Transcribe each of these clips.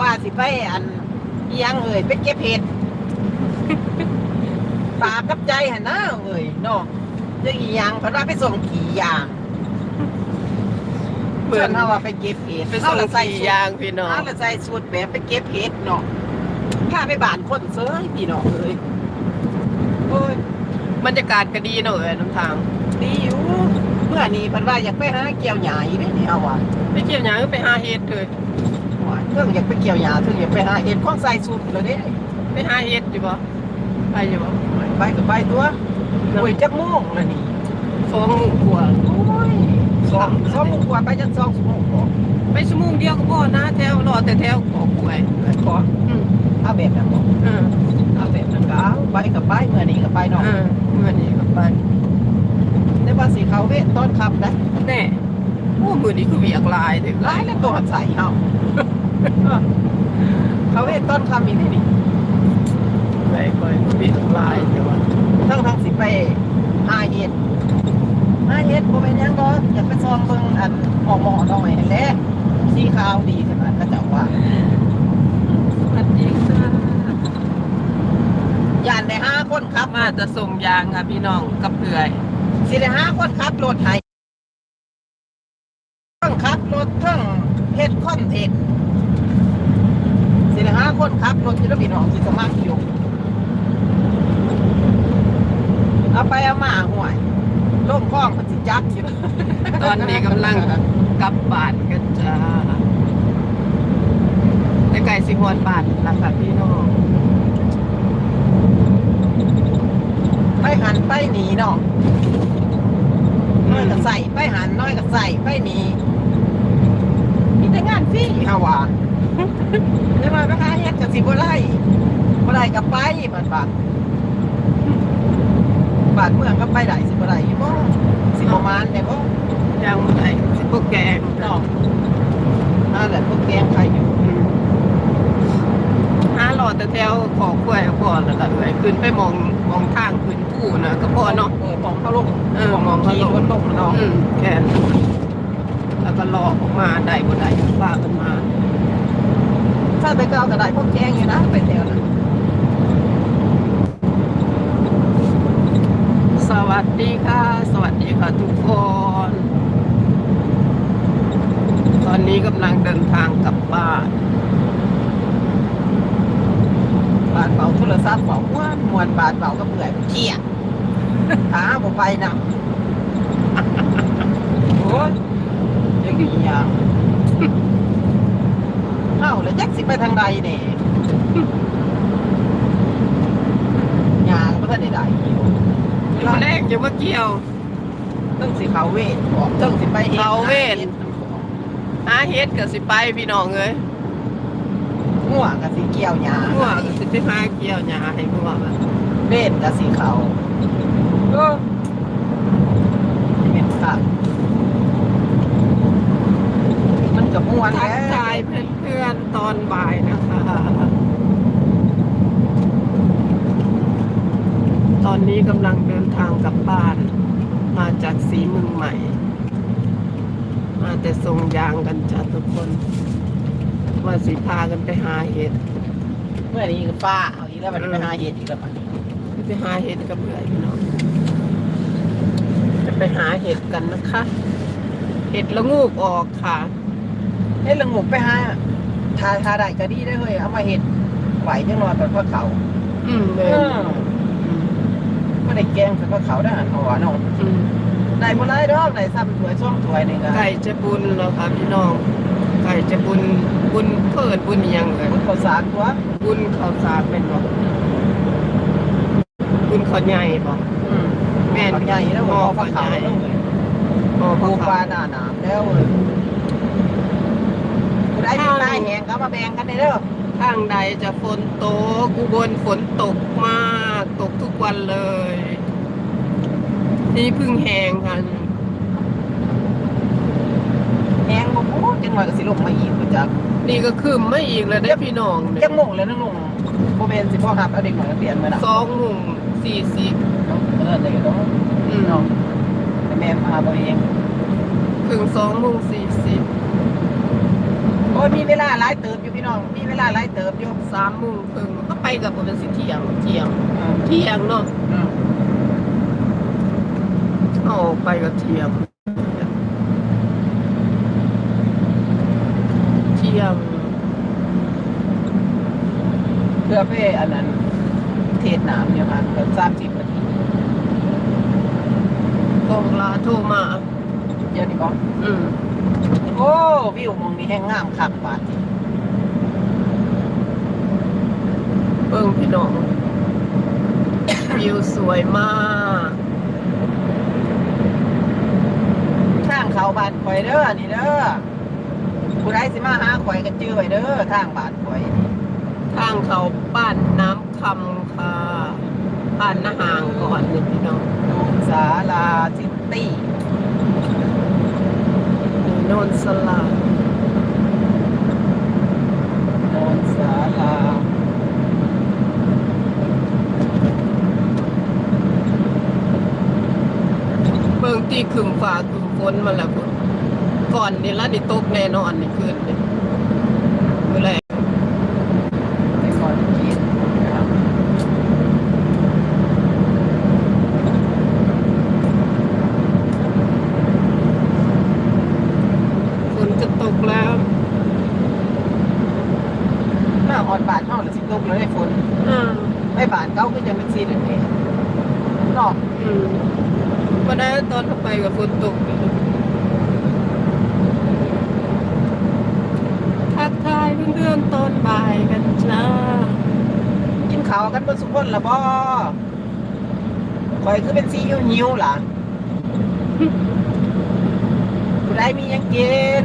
ว่าสิไปอันอิหยังเอ่ยไปเก็บเห็ดปากกับใจหันนะเอ่ยเนาะเรื่องอีหยังเพราะว่าไปส่งขี่ยางเหมือนเฮาว่าไปเก็บเห็ดไปส่งเฮาละใส่ขี่ชุดยางพี่น้องเฮาละใส่ชุดแบบไปเก็บเห็ดเนาะพาไปบ้านคนเซ้ยพี่น้องเอ้ยโอ้ยบรรยากาศก็ดีเนอะเอ้ยน้ำทางดีอยู่เมื่อนี้เพันว่าอยากไปหาเกี่ยวหญ้าอีกเด้นี่เอาว่ะไปเกี่ยวหยางก็ไปหาเห็ดเลยว่า เรื่องอยากไปเกี่ยวหญ้าเรื่องอยากไปหาเห็ดของใส่ชุดแล้วเด้ไปหาเห็ดดีบ่ไปอยู่บ่ไปก็ไปตัวโอ้ยจักโมงแล้วนี่สองโมงกว่าโอ้ยสองสองโมงกว่าไปจังสองชั่วโมงกว่าไปชั่วโมงเดียวก็พอนะแถวรอแต่แถวขอกล้วยขออืมเอาแบบนั้นบ่เออเอาแบบนั้นก็เอาไปกับไปเมื่อนี้ก็ไปเนาะเออเมื่อนี้ก็ไปแต่ว่าสิเขาเวทตอนขับนะแน่โอ้มือนี้คือเวียกหลายเด้อร้ายแล้วตัวใส่เฮา เขาเวทตอนขับอีกนี่นี่ไปก่อยเวียกหลายแต่ว่าทั้งทั้งสิไปหาเห็ดหาเห็ดบ่เป็นหยังดอกอยากไปซองเบิ่งอันหมอหมอๆหน่อยนั่นแหละสีขาวดีขนาดก็จะว่าสวัสดีค่ะย่านได้ห้าคนขับ มาจะส่งยางค่ะพี่น้องกับเพื่อยสิได้ห้าคนขับรถไทยทั้งขับรถทั้งเฮ็ดคอนเทนต์สิได้ ห้าคนขับรถที่ระบีน้องสิสมัครอยู่เอาไปเอามาห่วยล่มคล้องมันสิจักอยู่ ตอนนี้กำลังกลับบ้านกันจ้าแต่ไก่สิฮวนบ้านล่ะค่ะพี่น้องไปหันไปหนีเนาะน้อยก็ใส่ไปหันน้อยก็ใส่ไปหนีมีแต่งานฟรีเฮาว่า เดี๋ยวมาไปหาเฮ็ดกับสิบ่ไล่บ่ไล่กับไปบัดบาดบาดเมืองก็ไปได้สิบ่ไล่อยู่บ่สิประมาณได้บ่ยางไก่สิพวกแกงเนาะนั่นแหละพวกแกงใครอยู่อืมหาหลอดแต่แถวขอกล้วยก็พอแล้วก็เอ้ยขึ้นไปมองมองทางขึ้นผู้นะก็พอเนาะเออมองเขาลงเออมองเขาขี่ลงรถลงเนาะอืมแค่นั้นแล้วก็รอออกมาได้บ่ได้ป้ากันมา ถ้าไปก็เอาก็ได้พวกแกงอยู่นะไปแถวนั้นสวัสดีค่ะ สวัสดีค่ะทุกคน ตอนนี้กำลังเดินทางกลับบ้านบาดเป่าโทรศัพท์เป่าม่วนมวนบาดเป่าก็เปื่อยเที่ยขาบ่ไปนำโอ้ยยังอยู่อย่าง เอ้าแล้วจักสิไปทางใดนี่ยางบ่ทันได้ได้อยู่อยู่แรกจะมาเกี่ยวต้องสิเขาเวทบอกต้องสิไปฮ็ดเขาเวทหาเฮ็ดกับสิไปพี่น้องเอ้ยง่วงกับสีเกี่ยวหญ้าหัวก็สิไปหาเกี่ยวหญ้าให้หัวมันเวทกับสีเขาเออเป็นค่ะมันจะม่วนทักแล้วทายเพื่อนๆต อนบ่ายนะคะ ตอนนี้กำลังเดินทางกลับบ้าน มาจากสีเมืองใหม่ มาแต่ส่งยางกันจ้ะทุกคนว่าสิพากันไปหาเห็ด เมื่อนี้ก็ฟ้าเอาอีกแล้วมันไปหาเห็ดอีกแล้วมันไปหาเห็ดกับเพื่อนพี่น้องจะไปหาเห็ดกันนะคะ เห็ดละงูกออกค่ะเฮ้ยละงกไปหา ทาทาได้ก็ดีได้อเฮ้ยเอามาเห็ดไหวจังนอนแบบว่าเขาอืมเอเลยอไม่ได้แกงแต่ว่าเขาได้หันหัวเนาะอืมได้บ่ได้ดอกได้ซ้ำถ้วยช่องถ้วยนี่ก็ไก่จะบุญแล้วค่ะพี่น้อง ไก่จะบุญบุญเพิดบุญอิหยังเลยมันข้าวสารตัวบุญข้าวสารเป็นบอกบุญข้าวใหญ่บอกอืมแม่นข้าวใหญ่แล้วก็ข้าวขาวแล้วเว้ยพอปูข้าวปลาขาวหน้าหนามแล้วเว้ย ผู้ใดมีปลาแห้งก็มาแบ่งกันได้เด้อทางใดจะฝนตกอุบลฝนตกมากตกทุกวันเลย นี่เพึ่งแหงกันแห้งบ่พูดจังหน่อยก็สิลงมาอีกบ่จักนี่ก็คืมไม่อีกเลยได้อพี่น้องเนี่จัยงโมงแล้วนะลุงบ่แม่นสิพ่อหับเอาเด็กหน่อยนักเรียนมาน่ะสองโมงสี่สิบเออได้เนาะอืมเนาะแต่แม่พาบ่เอง ถึงสองโมงสี่สิบ โอ้ยมีเวลาหลายเติบอยู่พี่น้อง มีเวลาหลายเติบอยู่สามโมงครึ่งก็ไปกับเป็นสิเที่ยงเที่ยงเที่ยงเนาะอืมเอาออกไปก็เที่ยงเที่ยงเพื่อไปอันนั้น เทศน้ำเนี่ยค่ะเกือบสามสิบนาทีกองลาโทรมาเดี๋ยวนี้ก่อนอืม โอ้วิวมองนี้แห้งงามคักบาดเบิ่งพี่น้องวิวสวยมากทางเขาบานข่อยเด้อนี่เด้อผู้ใดสิมาหาข่อยก็จื้อไว้เด้อทางบานข่อยทางเขาบ้านน้ำคำค่ะบ้านนาหางก่อนนี่พี่น้องสาลาซิตตี้ นนสลาโนนสาลาเบิ่งตีขึงฟ้าขึงฝนมาแล้วพุ่นก่อนนี่ละนี่ตกแน่นอนนี่คืนนี่มื้อแรก ไปก่อนกินนะครับ ฝนจะตกแล้ว หน้าฮอดบาทเฮาหรือสิตกเลยฝน อ่า ไอ้บาทเก่าก็ยังเป็นสีนั่นเองเนาะ อืมวันนั้นตอนเข้าไปกับฝนตกอยู่ทักทายเพื่อนๆตอนบ่ายกันจ้า กินข้าวกันเบิ่สุกคนละบ่ข่อยคือเป็นสีหิวๆล่ะผู้ใดมีหยังกิน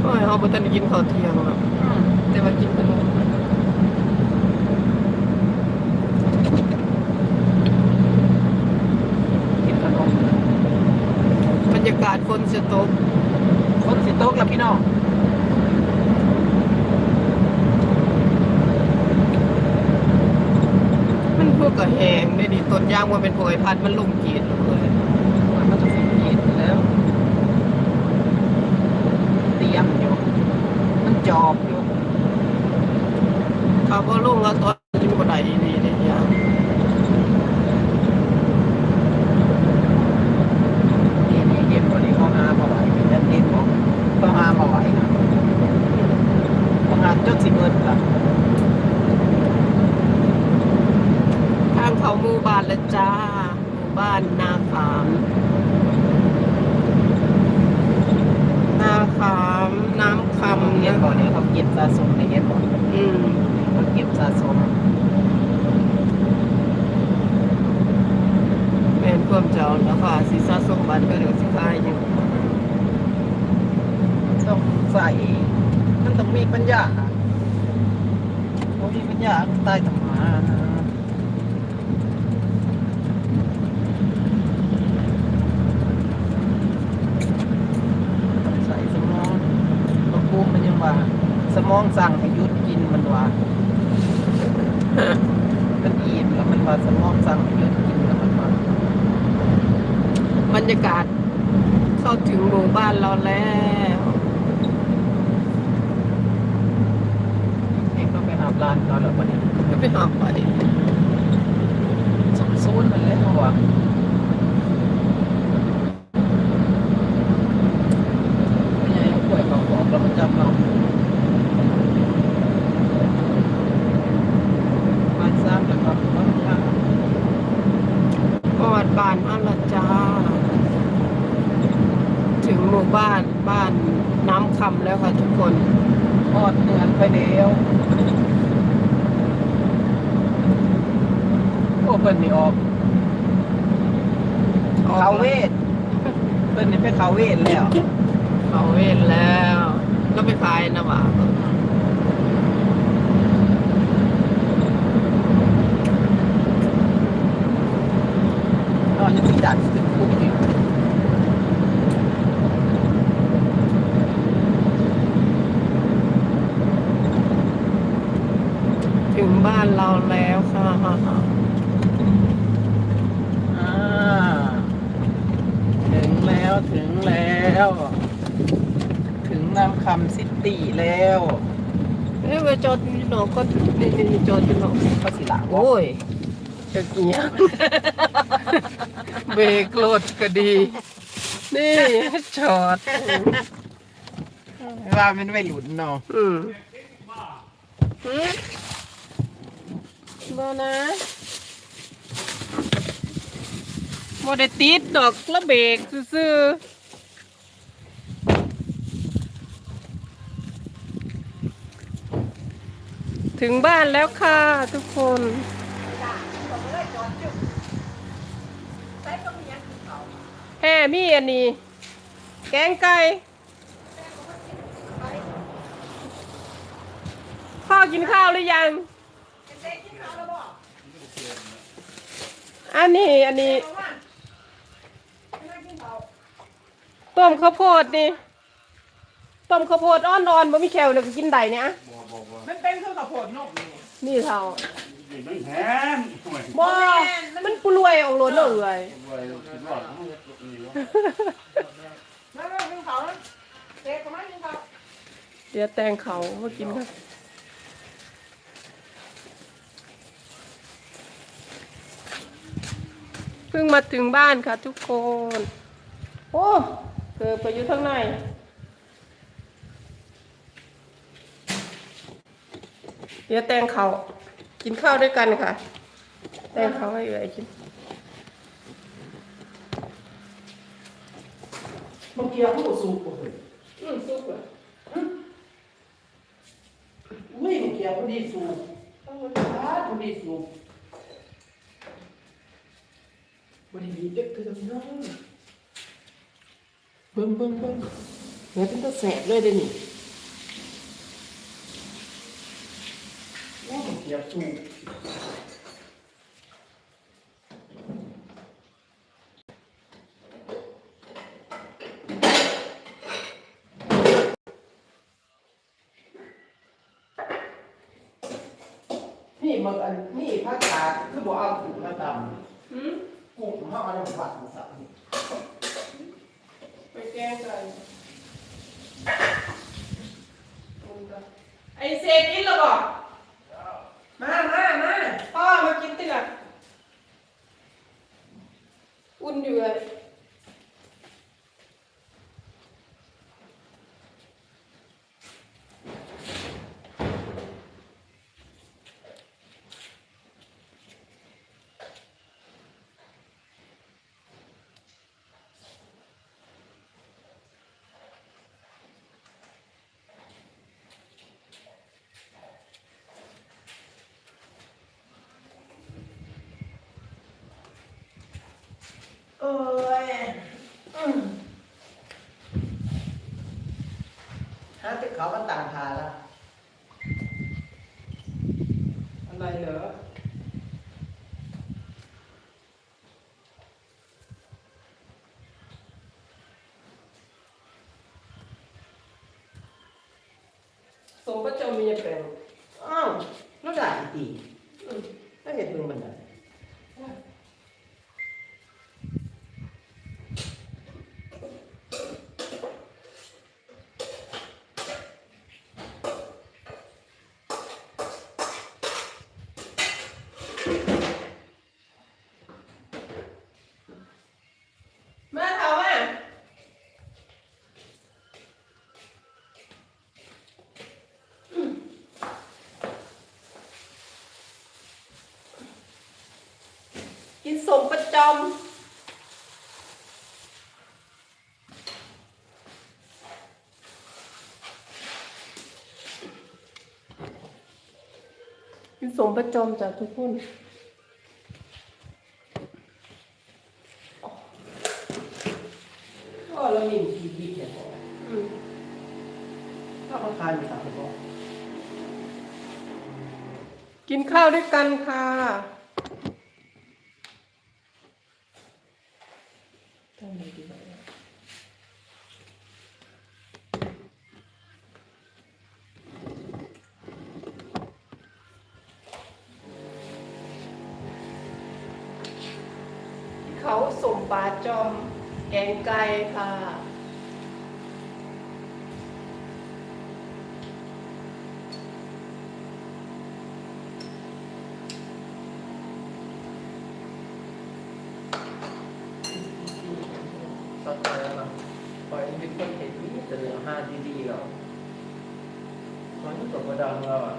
โอ้ยเขาบ่ทันได้กินข้าวเที่ยงหรอกแต่ว่ากินขนมกินขนมบรรยากาศฝนจะตกคนสิตกแล้วพี่น้อง มันพว กกระแหงได้ดิต้นยางมันเป็นโผยพันธุ์มันลุ่มกีดเลยมันจะสิกินแล้วเตรียมอยู่มันจอบอยู่เขาก็ลุ่มแล้วตอนอยู่บ่ได้ดีได้ยาง นี่นี่เย็นกว่านี้เขาหามาไหวเป็นแบบนี้เขาเขาหามาไหวนะเขาหาจนสิเบิดละ ทางเขาหมู่บ้าน แล้วจ้าหมู่บ้านนาขามนาขามน้ำคำเย็นนะก่อนนี้เขาเก็บสะสมในเย็นก่อนอืมเขาเก็บสะสมแม่นความเจ้าแล้วค่ะสิสะสมบัติก็เดี๋ยวสิขายอยู่ต้องใส่มันต้องมีปัญญาเขามีปัญญาตายทำมาต้องใส่สมองตัวกูมันยังว่า ส มองสั่งให้หยุดกินมันว่ามันอิ่มแล้วมันว่าสมองสั่งให้หยุดกินแล้วมันว่าบรรยากาศเข้าถึงหมู่บ้านเราแล้ว เองต้องไปหาร้านเขาแล้ววันนี้ ก็ไปหาไป สมซูนมันเลยเพราะว่าไม่ใช่ป่วยเขาบอกเรามันจำเราบ้านซ้ำแล้วก็บ้านข้าง ปอดบ้านอันละจ้า ถึงหมู่บ้านบ้านน้ำคำแล้วค่ะทุกคน ทอดเนื้อไปเดียวโอ้เพิ่นนี่ออกเขาเวทเพิ่นนี่ไปเขาเวทแล้วเขาเวนแล้ว ก็ไปขายนะหว่านอนยังสิดัดขึ้นคุกอีกถึงบ้านเราแล้วค่ะ อ่าถึ งแล้ว ถึงแล้วน้ำคำซิตี้แล้วเอ้ยมาจอดอยู่หนองก็นี่นี่จอดอยู่หนองเขาสิละโอ้ยจะเกียงเบรกรถก็ดี นี่จอดว่ามันไม่หลุนเนาะอืมหืมบ่นะบ่ได้ติดดอกละเบรกซื่อๆ ถึงบ้านแล้วค่ะทุกคน แห่มีอันนี้ แกงไก่พ่อกินข้าวหรือยัง อันนี้อันนี้ ต้มข้าวโพดนี่ ต้มข้าวโพดอ่อนๆบ่มีแคลเลยก็กินได้เนี่ยอะมันเป็นเครื่องกระโพดนกนี่นี่เท่านี่มันแพงห่วยบ่มันปลวยออกโลนเลยห่วยคิดว่ามันนี่วะนั่นๆกินเขานะเจ๊ก็ไม่กินเขาเดี๋ยวแตงเขามากินกันเพิ่งมาถึงบ้านค่ะทุกคน โอ้เกิดไปอยู่ข้างใน เดี๋ยวแตงเขากินข้าวด้วยกันค่ะ แตงเขาให้เอ๋ยกินเมื่อกี้เขาบอกสูบบ่เฮ้ยอืมซุปอะอุ้ยเมื่อกี้เขาดีสูบต้องมาทานเขาดีสูบบ่ได้ดีเด็กคือจังน้องเบิ่งเบิ่งเบิ่งเนี่ยเป็นตัวแสบเลยเดี๋ยวนี้ โอ้เมื่อกี้สูบนี่มันอันนี่ภาคกาดคือบ่เอาถุงมาดำหืมกลุ่มเขาเอาในบัตรสักไปแกงกันไอเซกินแล้วบ่มามามา พ่อมากินเตือน อุ่น อยู่เลยเอ้ยอืมฮะที่เขามันต่างทาแล้วอะไรเหรอสมประจอมีแปลง อ้าวแล้วด่าอีกทีอืมแล้วเห็นมึงมันได้ มาเถาอะ กินสมประจอมกินสมประจอมจากทุกคนก็เรามีทีทีเนี่ยอืมถ้าเขาทานอยู่สามคนกินข้าวด้วยกันค่ะ ต้องมีดีกว่าเขาสมปลาจอมแกงไก่ค่ะ แล้วอยเป็นคนเห็นแต่เหลือห้าดีๆเราคอยนึกตกกระดังเราอะ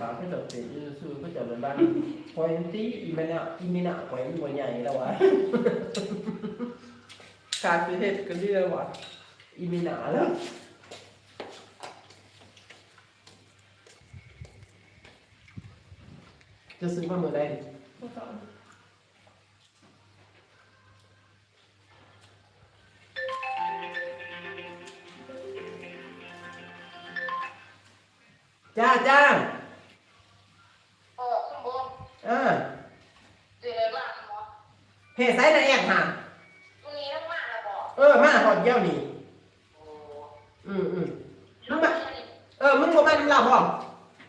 ปากที่แบบเสียยืดซื่อก็จะเป็นบ้านคองตีอีเมนะอีเมนะคองมัวใหญ่แล้ววะการไปเห็ดกันที่แล้ววะอีเมนะแล้วจะซื้อมาเมื่อใด จ้าจ้าเออข้างบนเออเดี๋ยวล่างหมอเฮ้ไซส์นะแอกห่า ตรงนี้น้ำมันนะบอก เออ มาหอดเยี่ยวนี่ โอ้ อืมอืม น้ำมันนี่ เออ มึงบ่มาน้ำเหล้าพ่อม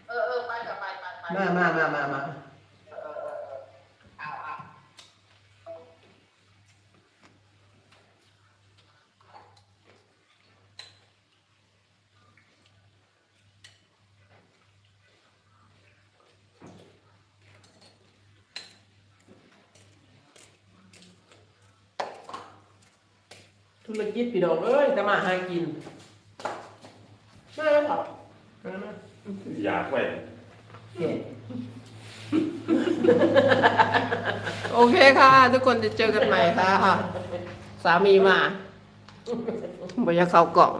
เออเออไปกับไปไปไป มามามามามา เออเออเออเออเอาเอา ธุรกิจพี่น้องเอ้ยแต่มาหากินมาแล้วเหรอมามาอยากไว้เห็นโอเคค่ะ ทุกคนจะเจอกันใหม่ค่ะ สามีมาบอยากเข้ากล่อง